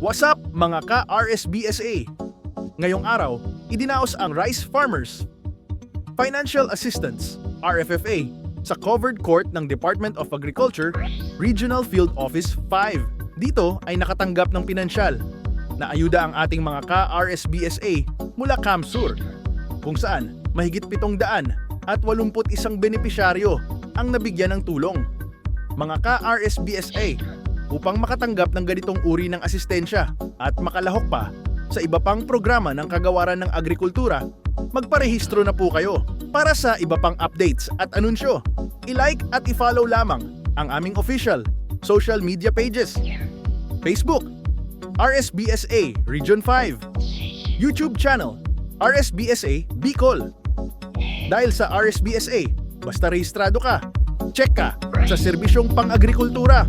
What's up mga ka-RSBSA? Ngayong araw, idinaos ang rice farmers. Financial Assistance, RFFA, sa covered court ng Department of Agriculture, Regional Field Office 5. Dito ay nakatanggap ng pinansyal na ayuda ang ating mga ka-RSBSA mula CAMSUR, kung saan mahigit 700 at 81 benepisyaryo ang nabigyan ng tulong. Mga ka-RSBSA, upang makatanggap ng ganitong uri ng asistensya at makalahok pa sa iba pang programa ng kagawaran ng agrikultura, magparehistro na po kayo para sa iba pang updates at anunsyo. I-like at i-follow lamang ang aming official social media pages. Facebook, RSBSA Region 5. YouTube channel, RSBSA Bicol. Dahil sa RSBSA, basta rehistrado ka, check ka sa serbisyong pang-agrikultura.